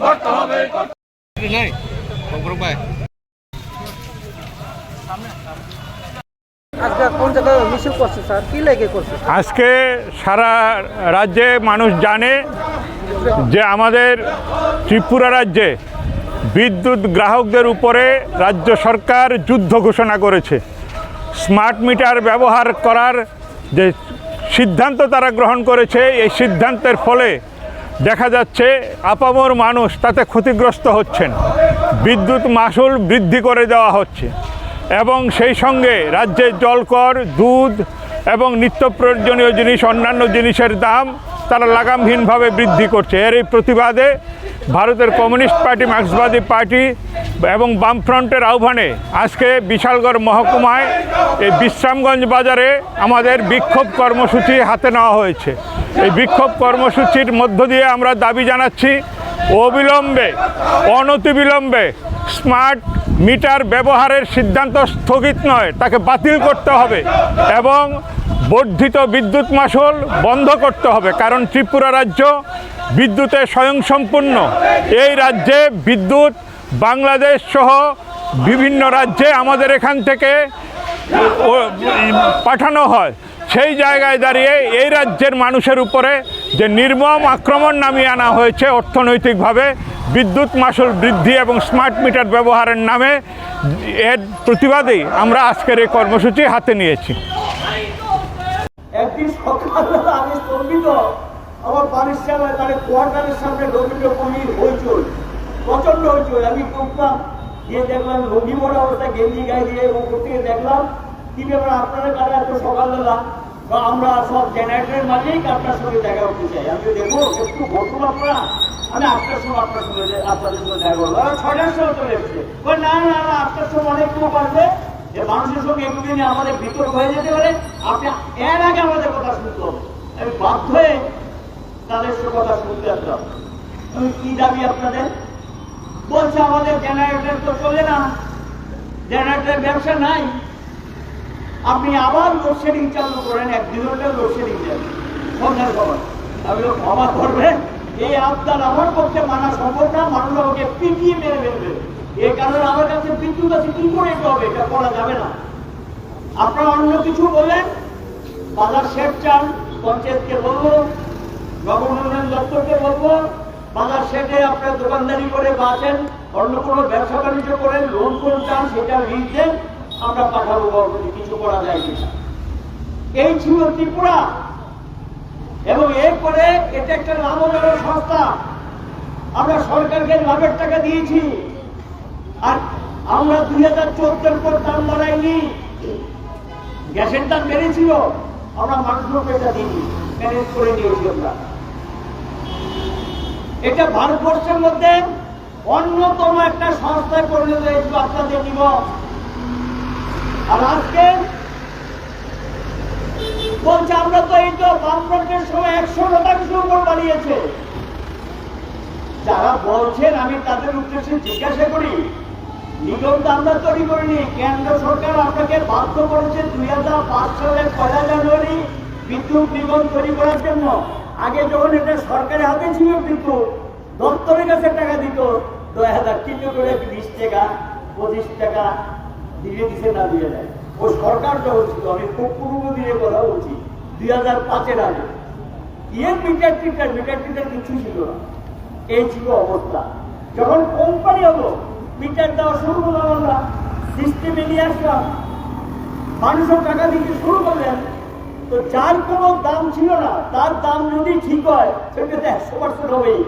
করতে হবে আজকে কোন জায়গায় মিছিল করছে স্যার কি লেগে করছে আজকে সারা রাজ্যে মানুষ জানে যে আমাদের ত্রিপুরা রাজ্যে বিদ্যুৎ গ্রাহকদের উপরে রাজ্য সরকার যুদ্ধ ঘোষণা করেছে। স্মার্ট মিটার ব্যবহার করার যে সিদ্ধান্ত তারা গ্রহণ করেছে এই সিদ্ধান্তের ফলে দেখা যাচ্ছে আপামর মানুষ তাতে ক্ষতিগ্রস্ত হচ্ছেন। বিদ্যুৎ মাসুল বৃদ্ধি করে দেওয়া হচ্ছে এবং সেই সঙ্গে রাজ্যের জলকর, দুধ এবং নিত্য প্রয়োজনীয় জিনিস, অন্যান্য জিনিসের দাম তারা লাগামহীনভাবে বৃদ্ধি করছে। এর এই প্রতিবাদে ভারতের কমিউনিস্ট পার্টি, মার্ক্সবাদী পার্টি এবং বামফ্রন্টের আহ্বানে আজকে বিশালগড় মহকুমায় এই বিশ্রামগঞ্জ বাজারে আমাদের বিক্ষোভ কর্মসূচি হাতে নেওয়া হয়েছে। এই বিক্ষোভ কর্মসূচির মধ্য দিয়ে আমরা দাবি জানাচ্ছি, অবিলম্বে, অনতিবিলম্বে স্মার্ট মিটার ব্যবহারের সিদ্ধান্ত স্থগিত নয়, তাকে বাতিল করতে হবে এবং বর্ধিত বিদ্যুৎ মাসুল বন্ধ করতে হবে, কারণ ত্রিপুরা রাজ্য বিদ্যুতে স্বয়ংসম্পূর্ণ। এই রাজ্যে বিদ্যুৎ, বাংলাদেশ সহ বিভিন্ন রাজ্যে আমাদের এখান থেকে পাঠানো হয়। সেই জায়গায় দাঁড়িয়ে এই রাজ্যের মানুষের উপরে যে নির্মম আক্রমণ নামিয়ে আনা হয়েছে অর্থনৈতিকভাবে, বিদ্যুৎ মাসুল বৃদ্ধি এবং স্মার্ট মিটার ব্যবহারের নামে, এর প্রতিবাদেই আমরা আজকের এই কর্মসূচি হাতে নিয়েছি একদিন সকালবেলা আমি স্তম্ভিত আমার বাড়ির কোয়ার্টারের সামনে রবীন্দ্র হইচই প্রচণ্ড হইচই। আমি গিয়ে দেখলাম মোড়া অবস্থা গেঞ্জি গায়ে দিয়ে থেকে দেখলাম, কি ব্যাপার আপনারা এত সকালবেলা? বা আমরা সব জেনারেটরের মাঝেই আপনার সঙ্গে দেখা করতে চাই। আমি দেখব, একটু আপনারা। আমি সময় আপনার সঙ্গে আপনাদের সঙ্গে দেখা করব। ছয়টার সময় চলে এসছে। না না না, আটটার সময় অনেক যে মানুষের সঙ্গে একটু আমাদের বিতর্ক হয়ে যেতে পারে। আপনি এর আগে আমাদের কথা শুনতে হবে। আমি বাধ্য হয়ে তাদের সঙ্গে কথা শুনতে আসলাম। আমি কি দাবি আপনাদের? বলছে আমাদের জেনারেটর তো চলে না। জেনারেটরের ব্যবসা নাই। আপনি আবার লোডশেডিং চালু করেন একদিন হলে লোডশেডিং দেন। খবর আমি ক্ষমা করবেন। এই আবদার আমার পক্ষে মানা সম্ভব না। মানুষ আমাকে পিটিয়ে মেরে ফেলবে। এই কারণে আমার কাছে বিদ্যুৎ আছে, কি করে এটা হবে? এটা করা যাবে না। আপনারা অন্য কিছু বলেন বাজার শেড চান পঞ্চায়েতকে বলব নগর উন্নয়ন দপ্তরকে বলব, বাজার সেটে আপনার দোকানদারি করে বাঁচেন অন্য কোনো ব্যবসা বাণিজ্য করেন লোন ফোন চান সেটা দেন আমরা পাঠাবো যদি কিছু করা যায় কিনা। এই ছিল ত্রিপুরা। এবং এরপরে এটা একটা লাভজনক সংস্থা। আমরা সরকারকে লাভের টাকা দিয়েছি। আর আমরা দুই হাজার চোদ্দের পর দাম বাড়াইনি। গ্যাসের দাম বেড়েছিল। আমরা মানুষগুলোকে এটা দিইনি ম্যানেজ করে নিয়েছি আমরা। এটা ভারতবর্ষের মধ্যে অন্যতম একটা সংস্থায় পরিণত হয়েছিল আপনাদের নিব আর আজকে বলছে, আমরা তো এই তো বামফ্রন্টের সময় একশো শতাংশ উপর বাড়িয়েছে যারা বলছেন, আমি তাদের উদ্দেশ্যে জিজ্ঞাসা করি নিগম আমরা তৈরি করিনি। কেন্দ্র সরকার আপনাকে বাধ্য করেছে দুই হাজার পাঁচ সালের পয়লা জানুয়ারি বিদ্যুৎ নিগম তৈরি করার জন্য। আগে যখন এটা সরকারের হাতে ছিল বিদ্যুৎ, দপ্তরের কাছে টাকা দিত। দু হাজার তিন করে বিশ টাকা, পঁচিশ টাকা দিয়ে দিছে না দিয়ে দেয়। ও সরকার যখন ছিল আমি খুব পুরনো দিয়ে কথা বলছি দুই হাজার পাঁচের আগে। ইয়ে মিটার টিটার মিটার টিটার কিছু ছিল না। এই ছিল অবস্থা। যখন কোম্পানি হলো মিটার দেওয়া শুরু করলাম আমরা। সিস্টেমে নিয়ে আসলাম। মানুষও টাকা দিতে শুরু করলেন? তো যার কোনো দাম ছিল না, তার দাম যদি ঠিক হয় সেটা তো একশো পার্সেন্ট হবেই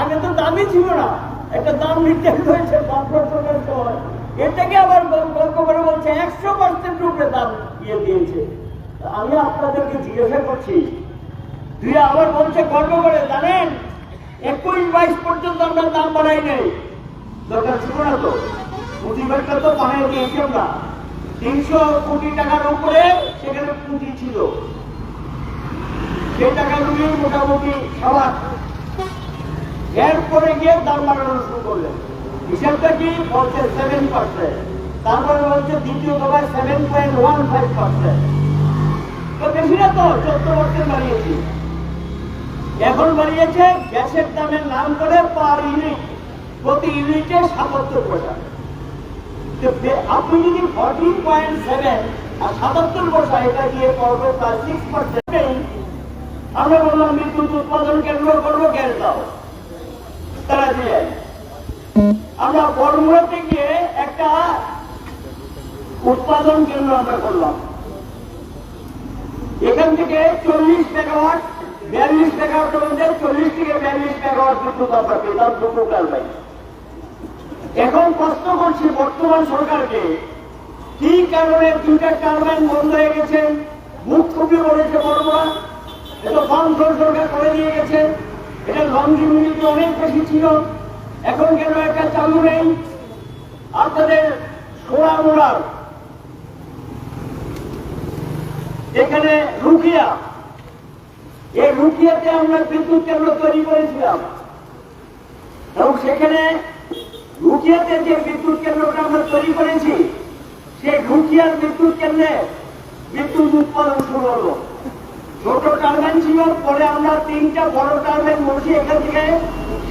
আগে তো দামই ছিল না। একটা দাম নির্ধারিত হয়েছে এটাকে আবার করে বলছে, একশো পার্সেন্ট উপরে দাম দিয়ে দিয়েছে। আমি আপনাদেরকে জিজ্ঞাসা করছি তুই আবার বলছে গর্ব করে জানেন? একুশ বাইশ পর্যন্ত আমরা দাম বাড়াই নেই দরকার ছিল না তো। প্রতিবারটা তো বানিয়ে দিয়েছি আমরা তিনশো কোটি টাকার উপরে সেখানে পুঁজি ছিল। সেই টাকাগুলি মোটামুটি সবার এরপরে গিয়ে দাম বাড়ানো শুরু করলেন। হিসাবটা কি? বলছে সেভেন পার্সেন্ট তারপরে বলছে দ্বিতীয় দফায় seven point one five percent তো বেশি না তো, চোদ্দ পার্সেন্ট বাড়িয়েছি। এখন বাড়িয়েছে, গ্যাসের দামের নাম করে পার ইউনিট প্রতি ইউনিটে সাতাত্তর পয়সা আপনি যদি ফর্টি পয়েন্ট সেভেন আর সাতাত্তর পয়সা এটা দিয়ে করব তার সিক্স পার্সেন্ট আমরা বললাম বিদ্যুৎ উৎপাদন কেন্দ্র করব গ্যাস দাও। তারা দিয়ে আমরা বড়মুড়াতে গিয়ে একটা উৎপাদন কেন্দ্র আমরা করলাম। এখান থেকে চল্লিশ মেগাওয়াট বিয়াল্লিশ মেগাওয়াটের মধ্যে চল্লিশ থেকে বিয়াল্লিশ মেগাওয়াট বিদ্যুৎ আমরা পেতাম, দুটো টারবাইন এখন প্রশ্ন করছি বর্তমান সরকারকে, কি কারণে দুইটা টারবাইন বন্ধ হয়ে গেছে? মুখ খুবই বলেছে বড়রা। এটা ফার্ম সরকার করে দিয়ে গেছে। এটা অনেক বেশি ছিল। এখন কেন একটা চালু নেই? আপনাদের সোনা মোড়ার। এখানে রুকিয়া। এই রুকিয়াতে আমরা বিদ্যুৎ কেন্দ্র তৈরি করেছিলাম। এবং সেখানে রুকিয়াতে যে বিদ্যুৎ কেন্দ্রটা আমরা তৈরি করেছি, সেই রুকিয়ার বিদ্যুৎ কেন্দ্রে বিদ্যুৎ উৎপাদন শুরু হলো ছোট টারবাইন ছিল, পরে আমরা তিনটা বড় টারবাইন বসিয়ে এখান থেকে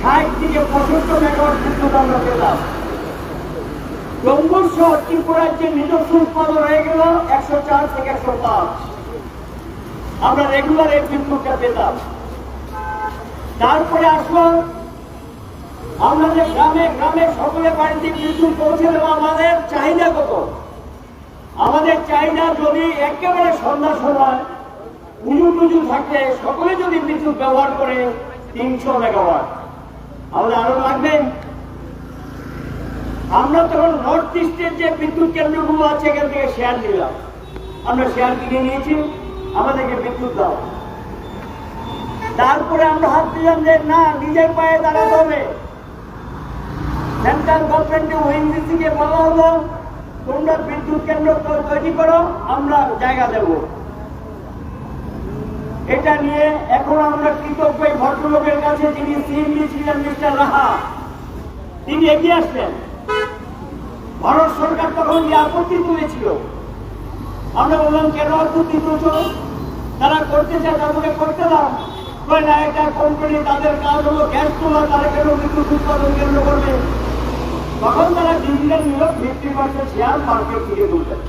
ষাট থেকে পঁচাত্তর মেগাওয়াট বিদ্যুৎ আমরা পেলাম। ডম্বুর সহ ত্রিপুরার যে নিজস্ব উৎপাদন হয়ে গেল, একশো চার থেকে একশো পাঁচ। আমরা রেগুলার এই বিদ্যুৎটা পেতাম তারপরে আসলো আমরা গ্রামে গ্রামে সকলে বাড়িতে বিদ্যুৎ পৌঁছে দেবো আমাদের চাহিদা কত? আমাদের চাহিদা যদি একেবারে সন্ধ্যার সময় পুজো টুজু থাকে, সকলে যদি বিদ্যুৎ ব্যবহার করে তিনশো মেগাওয়াট। আমাদের আরও লাগবে? আমরা তখন নর্থ ইস্টের যে বিদ্যুৎ কেন্দ্রগুলো আছে, এখান থেকে শেয়ার নিলাম আমরা শেয়ার কিনে নিয়েছি, আমাদেরকে বিদ্যুৎ দাও। তারপরে আমরা হাত দিলাম যে, না, নিজের পায়ে দাঁড়াতে হবে। সেন্ট্রাল গভর্নমেন্টে ওএনজিসিকে বলা হলো, তোমরা বিদ্যুৎ কেন্দ্র তৈরি করো, আমরা জায়গা দেব। এটা নিয়ে এখন আমরা কৃতজ্ঞ ভদ্রলোকের কাছে, যিনি সিএমডি ছিলেন মিস্টার রাহা, তিনি এগিয়ে আসলেন। ভারত সরকার তখন যে আপত্তি তুলেছিল আমরা বললাম কেন আপত্তি তুলছ তারা করতে চায় তাদেরকে করতে দাও। কয় না একটা কোম্পানি তাদের কাজ হলো গ্যাস তোলা, তারা কেন বিদ্যুৎ উৎপাদন কেন্দ্র করবে? তখন তারা ডিভিশন নিল ফিফটি পার্সেন্ট শেয়ার মার্কেট থেকে তুলবেন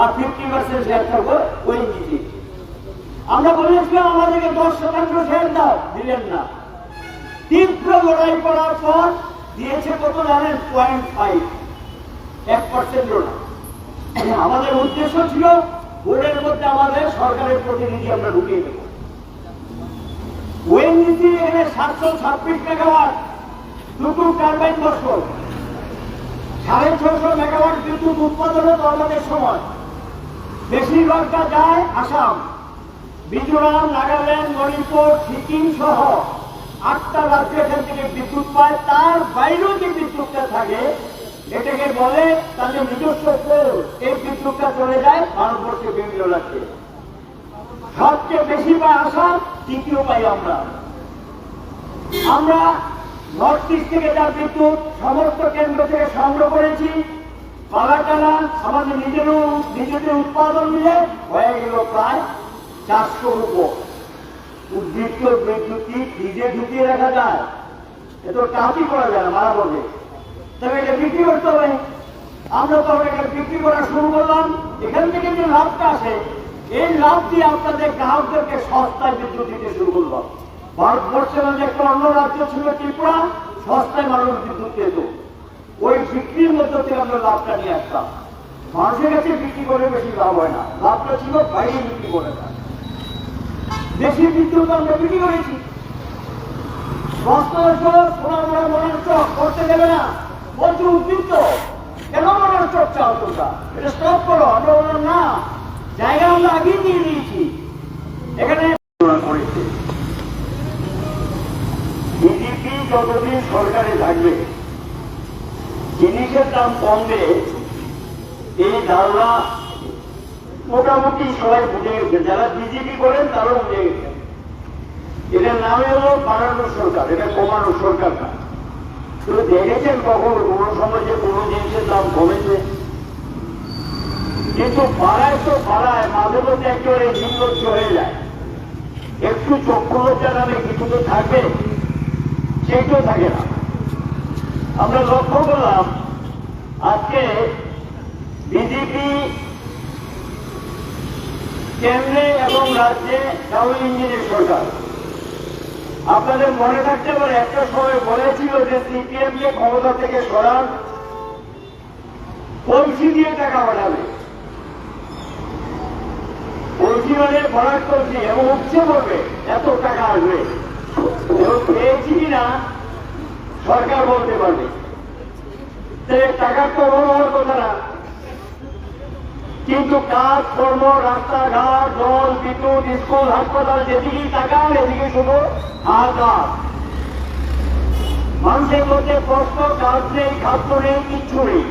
আর ফিফটি পার্সেন্ট শেয়ার থাকবে ওই নিজে আমরা বলেছিলাম, আমাদেরকে দশ শতাংশ শেয়ার দাও। দিলেন না। তীব্র লড়াই করার পর দিয়েছে কত জানেন পয়েন্ট ফাইভ এক পার্সেন্টও না। আমাদের উদ্দেশ্য ছিল বোর্ডের মধ্যে আমাদের সরকারের প্রতিনিধি আমরা ঢুকিয়ে দেবো। ওএনজিসি এখানে সাতশো ছাব্বিশ মেগাওয়াট দুটো টারবাইন বসল। সাড়ে ছশো মেগাওয়াট বিদ্যুৎ উৎপাদন হতো আমাদের সময়। বেশিরভাগটা যায় আসাম, মিজোরাম, নাগাল্যান্ড, মণিপুর, সিকিম সহ আটটা রাজ্য এখান থেকে বিদ্যুৎ পায়। তার বাইরেও যে বিদ্যুৎটা থাকে, এটাকে বলে তাদের নিজস্ব এই বিদ্যুৎটা চলে যায় ভারতবর্ষে বিভিন্ন রাজ্যে। সবচেয়ে বেশি পায় আসাম তৃতীয় পাই আমরা। আমরা নর্থ ইস্ট থেকে যা বিদ্যুৎ সমস্ত কেন্দ্র থেকে সংগ্রহ করেছি। পালাটানা আমাদের নিজেরও নিজেদের উৎপাদন মিলে হয়ে গেল প্রায় চারশো উপর উদ্বৃত্ত বিদ্যুৎ কি নিজে ঢুকিয়ে রাখা যায়। এ তো করা যায় না, মারা বলবে তবে এটা বিক্রি করতে হবে। আমরা তখন এটা বিক্রি করা শুরু করলাম। এখান থেকে যে লাভটা আসে, এই লাভ দিয়ে আপনাদের গ্রাহকদেরকে সস্তায় বিদ্যুৎ দিতে শুরু করলাম। ভারতবর্ষের একটা অন্য রাজ্য ছিল ত্রিপুরা, সস্তায় মানুষ বিদ্যুৎ পেত ওই বিক্রির মধ্য থেকে আমরা লাভটা নিয়ে আসতাম মানুষের কাছে বিক্রি করে বেশি লাভ হয় না। লাভটা ছিল বাইরে বিক্রি করে না বেশি বিদ্যুৎ আমরা বিক্রি করেছি। আমরা না। জায়গা আমরা আগেই দিয়ে দিয়েছি। এখানে করেছে যতদিন সরকারে থাকবে। জিনিসের দাম কমবে এই ধারণা মোটামুটি সবাই বুঝে গেছে। যারা বিজেপি করেন, তারাও বুঝে গেছে। এটার নামে হলো বাড়ানোর সরকার, এটা কমানোর সরকার না। শুধু দেখেছেন কখন কোন সময় যে কোনো জিনিসের দাম কমেছে? কিন্তু বাড়ায় তো পাড়ায় মাঝে মধ্যে একেবারে নির্লজ্জ হয়ে যায়। একটু চক্ষু লজ্জা কিছু তো থাকবে সেইটাও থাকে না। আমরা লক্ষ্য করলাম, আজকে বিজেপি কেন্দ্রে এবং রাজ্যে ডাবল ইঞ্জিনের সরকার। আপনাদের মনে থাকতে পারে, একটা সময় বলেছিল যে সিপিএম কে ক্ষমতা থেকে সরান কলসি দিয়ে টাকা পাঠাবে। কলসি মানে ভরাট কলসি এবং উঠছে পড়বে, এত টাকা আসবে। পেয়েছি কিনা সরকার বলতে পারবে। টাকার তো হওয়ার কথা না। কিন্তু কাজ, কর্ম, রাস্তাঘাট, জল, বিদ্যুৎ, স্কুল, হাসপাতাল যেদিকেই তাকান এদিকে শুধু আঘাত মানুষের মধ্যে প্রশ্ন, কাজ নেই, খাদ্য নেই, কিচ্ছু নেই।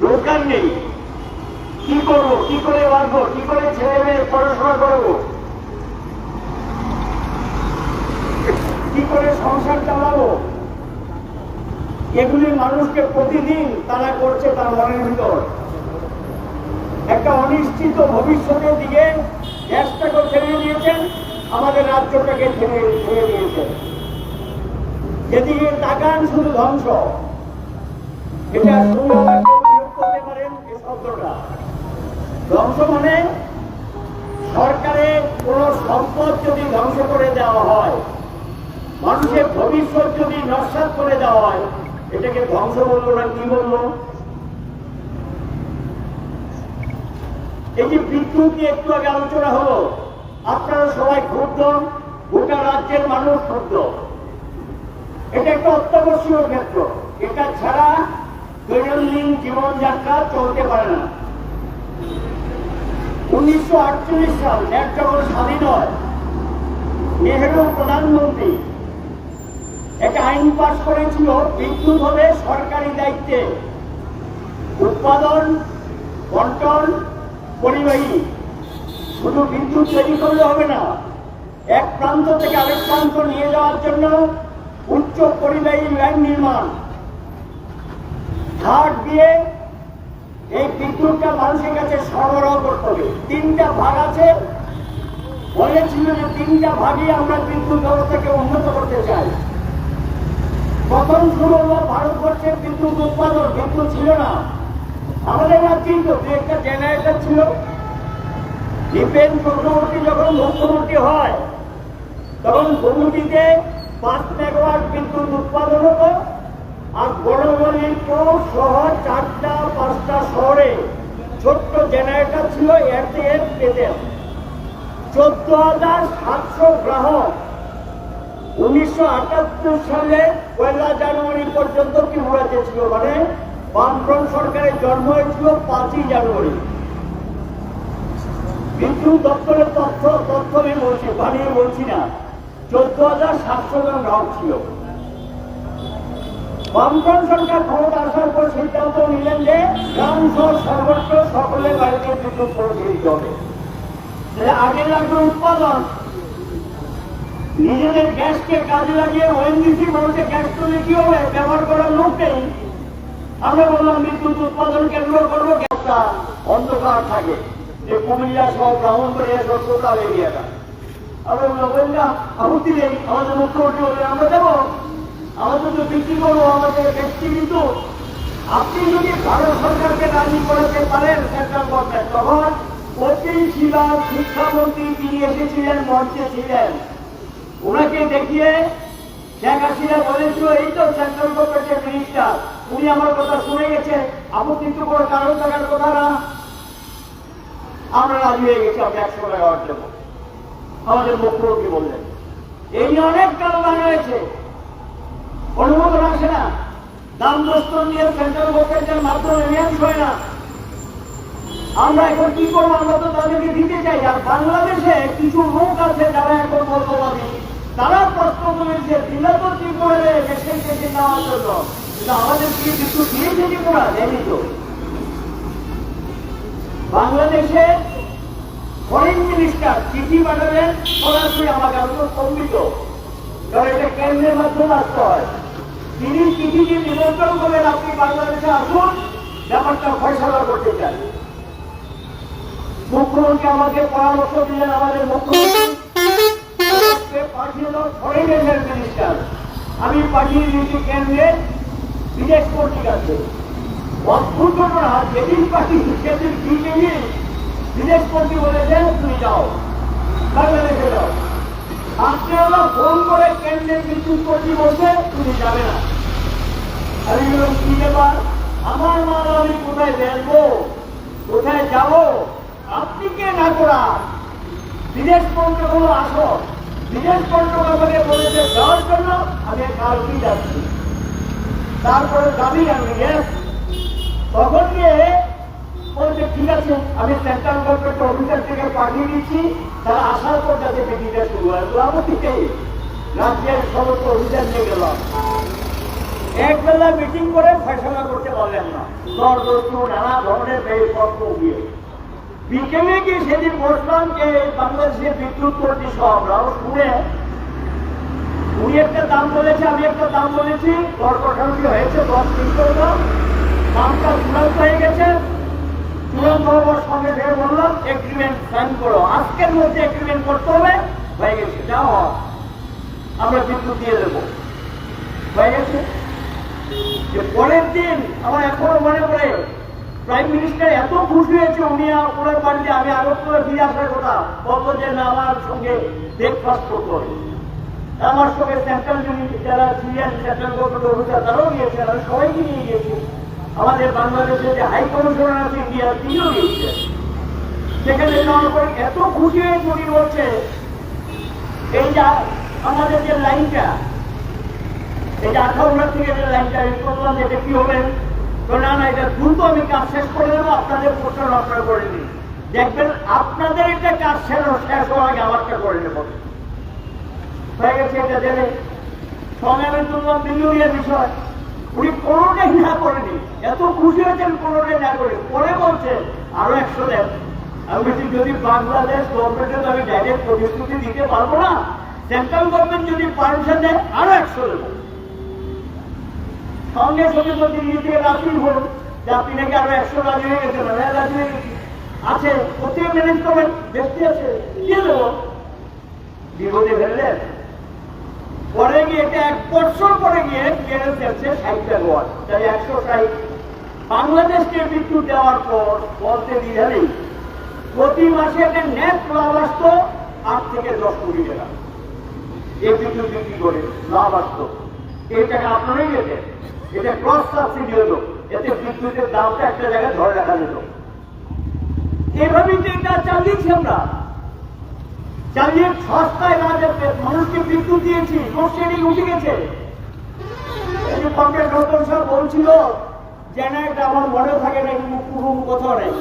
দোকান নেই। কি করব? কি করে বাঁচবো? কি করে ছেলে মেয়ে পড়াশোনা করব? কি করে সংসার চালাবো? এগুলি মানুষকে প্রতিদিন তারা করছে তার মনের ভিতর। একটা অনিশ্চিত ভবিষ্যতের দিকে দেশটাকে ছেড়ে দিয়েছেন, আমাদের রাজ্যটাকে ছেড়ে ছেড়ে দিয়েছেন। যেদিকে তাকান শুধু ধ্বংস, এটা হতে পারেন এই শব্দটা। ধ্বংস মানে সরকারের কোন সম্পদ যদি ধ্বংস করে দেওয়া হয় মানুষের ভবিষ্যৎ যদি নস্বাত করে দেওয়া হয়, এটাকে ধ্বংস বলব না, কি বলব? এই যে বিদ্যুৎ নিয়ে একটু আগে আলোচনা হলো, আপনারা সবাই ক্ষুব্ধ, গোটা রাজ্যের মানুষ ক্ষুব্ধ। এটা একটা অত্যাবশ্যকীয় ক্ষেত্র। এটা ছাড়া দৈনন্দিন জীবনযাত্রা চলতে পারে না। উনিশশো আটচল্লিশ সাল দেশ যখন স্বাধীন হয়। নেহেরু প্রধানমন্ত্রী একটা আইন পাশ করেছিল বিদ্যুৎ হবে সরকারি দায়িত্বে। উৎপাদন, বন্টন, পরিবাহী। শুধু বিদ্যুৎ তৈরি করলে হবে না, এক প্রান্ত থেকে আরেক প্রান্ত নিয়ে যাওয়ার জন্য উচ্চ পরিবাহী লাইন নির্মাণ। ঘাট দিয়ে এই বিদ্যুৎটা মানুষের কাছে সরবরাহ করতে হবে। তিনটা ভাগ আছে। বলেছিল যে তিনটা ভাগই আমরা বিদ্যুৎ ব্যবস্থাকে উন্নত করতে চাই। প্রথম শুরু হলো, ভারতবর্ষের বিদ্যুৎ উৎপাদন বিদ্যুৎ ছিল না। আমাদের রাজ্যেই তো দু একটা জেনারেটর ছিল। যখন হয়, তখন পাঁচ হতো, আর শহর চারটা, পাঁচটা শহরে ছোট্ট জেনারেটর ছিল এর চোদ্দ হাজার সাতশো গ্রাহক উনিশশো আটাত্তর সালে পয়লা জানুয়ারি পর্যন্ত ত্রিপুরাতে ছিল? মানে বামফ্রন্ট সরকারের জন্ম হয়েছিল পাঁচই জানুয়ারি। বিদ্যুৎ দপ্তরের তথ্য তথ্য আমি বলছি, বানিয়ে বলছি না। চোদ্দ হাজার সাতশো জন গ্রাহক ছিল। বামফ্রন্ট সরকার ক্ষমতা আসার পর সিদ্ধান্ত নিলেন যে গ্রাম শহর সর্বত্র সকলের বাড়িতে বিদ্যুৎ পৌঁছে দিতে হবে। আগে লাগবে উৎপাদন। নিজেদের গ্যাসকে কাজে লাগিয়ে ওএনজিসি বলতে গ্যাস তুলে কি হবে? ব্যবহার করার লোক নেই। আমরা বললাম বিদ্যুৎ উৎপাদন কেন্দ্র করব। গ্যাসটা অন্ধকার থাকে। যে কুমিল্লা সহ ব্রাহ্মণবাড়িয়া সব টোটাল এরিয়াটা তো বিক্রি করব, আমাদের যদি ভারত সরকারকে রাজি করাতে পারেন সেন্ট্রাল গভর্নমেন্ট তখন অতীন শিলা শিক্ষামন্ত্রী তিনি এসেছিলেন, মঞ্চে ছিলেন। ওনাকে দেখিয়ে শেখ হাসিনা বলেছিল, এই তো সেন্ট্রাল গভর্নমেন্টের মিনিস্টার উনি আমার কথা শুনে গেছে আপত্তি তো কোনো কারণ থাকার কথা না। আমরা রাজি হয়ে গেছি আমরা একশো টাকা দেওয়ার জন্য আমাদের মুখ্যমন্ত্রী বললেন, এই অনেক কারণ হয়েছে অনুমোদন আসে না। দাম দস্তর নিয়ে সেন্ট্রাল গভর্নমেন্টের মাধ্যমে রিয়াজ হয় না। আমরা এখন কি করব? আমরা তো তাদেরকে দিতে চাই। আর বাংলাদেশে কিছু লোক আছে যারা এখন বর্তমানে তারা প্রশ্ন করেছে দিলে তো ত্রিপুরারে দেশের কেটে নেওয়ার জন্য কিন্তু আমাদের কি কিছু দিয়েছে ত্রিপুরা দেয়নি তো? বাংলাদেশে ফরেন মিনিস্টার চিঠি পাঠালেন সরাসরি আমাকে আমি তো স্তম্ভিত কারণ এটা কেন্দ্রের মাধ্যমে আসতে হয়। তিনি চিঠিকে নিমন্ত্রণ করলেন আপনি বাংলাদেশে আসুন, ব্যাপারটা ফয়সলা করতে চান মুখ্যমন্ত্রী আমাকে পরামর্শ দিলেন আমাদের মুখ্যমন্ত্রী। পাঠিয়ে আমি পাঠিয়ে দিয়েছি কেন্দ্রে, বিদেশ কাছে অদ্ভুত যেদিন পাঠিয়ে সেদিন বিজেপি বিদেশ মন্ত্রী বলেছেন তুমি যাও। বাংলাদেশে যাও। আজকে হলো ফোন করে কেন্দ্রের বিদ্যুৎ মন্ত্রী বলছে তুমি যাবে না। আমি বললাম, কি ব্যাপার? আমার মাল আমি কোথায় বেরবো কোথায় যাব? আপনি কে না করা বিদেশ মন্ত্রক হলো আসো। বিদেশ মন্ত্রক আমাকে বলেছে যাওয়ার জন্য আমি কালকেই যাচ্ছি। তারপরে দাবি আমি yes। তখন গিয়ে বলছে, ঠিক আছে, আমি সেন্ট্রাল গভর্নমেন্ট অফিসার থেকে পাঠিয়ে দিচ্ছি তারা আসার পর যাতে মিটিংটা শুরু হয়। আপত্তিতে রাজ্যের সমস্ত অফিসার নিয়ে গেলাম। একবেলা মিটিং করে ফয়সলা করতে পারলেন না। দর দস্তু নানা ধরনের ব্যয়পত্র দিয়ে। বিকেলে গিয়ে সেদিন বসলাম যে বাংলাদেশের বিদ্যুৎ মন্ত্রী সবরাও শুনে, উনি একটা দাম বলেছে, আমি একটা দাম বলেছি দর হয়েছে, দশ তিনশো দাম দামটা চূড়ান্ত হয়ে গেছে। চূড়ান্ত হওয়ার সঙ্গে ফের বললাম এগ্রিমেন্ট সাইন করো। আজকের মধ্যে এগ্রিমেন্ট করতে হবে, হয়ে গেছে, যা আমরা বিদ্যুৎ দিয়ে দেবো। হয়ে গেছে। যে পরের দিন, আমার এখনও মনে পড়ে প্রাইম মিনিস্টার এত খুশি হয়েছে উনি ওনার বাড়িতে, আমি আগরতলা ফিরে আসার কথা বলতো যে না, আমার সঙ্গে ব্রেকফাস্ট করতে হবে। আমার সঙ্গে সেন্ট্রাল যারা সিরিয়ান সেন্ট্রাল গভর্নমেন্ট অফিসার তারাও গিয়েছে আমি সবাইকে নিয়ে গিয়েছি। আমাদের বাংলাদেশে যে হাই কমিশনার আছে ইন্ডিয়া তিনিও গিয়েছে। সেখানে যাওয়ার পরে এত খুশি হয়ে উনি বলছে, এই যে আমাদের যে লাইনটা এই যে আঠারোটা থেকে যে লাইনটা করলাম এটা কি হবে না এটা কাজ শেষ শেষ হওয়ার আগে আমারটা করে নেব। হয়ে গেছে এটা জেনে। সঙ্গে আমি তুললাম বিষয়। উনি কোনোটাই না করেনি। এত খুশি হয়েছেন কোনোটাই না করে। পরে বলছে, আরও একশো দেন। আমি বলছি, যদি বাংলাদেশ গভর্নমেন্টে তো আমি ডাইরেক্ট প্রতিশ্রুতি দিতে পারব না সেন্ট্রাল গভর্নমেন্ট যদি পারমিশন দেয়, আরও একশো দেবো। সঙ্গে সঙ্গে বলছি নিজে রাত্রি বলুন যে আপনি নাকি আরও একশো রাজি হয়ে গেছেন রাজি হয়ে আছে কোথায় ম্যানেজ করবেন ব্যক্তি আছে, দিয়ে দেবো। বিপদে ফেললেন। পরে গিয়ে এটা এক বছর পরে গিয়ে ক্লিয়ারেন্স যাচ্ছে ষাট মেগাওয়াট তাই একশো ষাট। বাংলাদেশকে বিদ্যুৎ দেওয়ার পর বলতে নেই। প্রতি মাসে একটা নেট লাভ আসতো আট থেকে দশ কোটি টাকা। এই বিদ্যুৎ বিক্রি করে লাভ আসতো। এই টাকা আপনারাই যেতেন এটা ক্রস সাবসিডি হলো। এতে বিদ্যুতের দামটা একটা জায়গায় ধরে রাখা যেত। এভাবেই তো চালিয়েছি আমরা, চালিয়ে সস্তায় যাতে মানুষকে বিদ্যুৎ দিয়েছি লোডশেডিং উঠে গেছে। এই কমপ্লেন নতুন সব বলছিল জেনারেট আমার মনে থাকে না পুরো কোথাও নেই।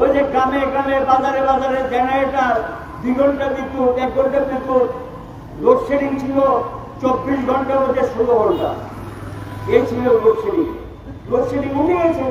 ওই যে গ্রামে গ্রামে, বাজারে বাজারে জেনারেটার দুই ঘণ্টা বিদ্যুৎ, এক ঘণ্টা বিদ্যুৎ লোডশেডিং ছিল, চব্বিশ ঘণ্টার মধ্যে ষোলো ঘণ্টা এই ছিল লোডশেডিং লোডশেডিং উঠে গেছে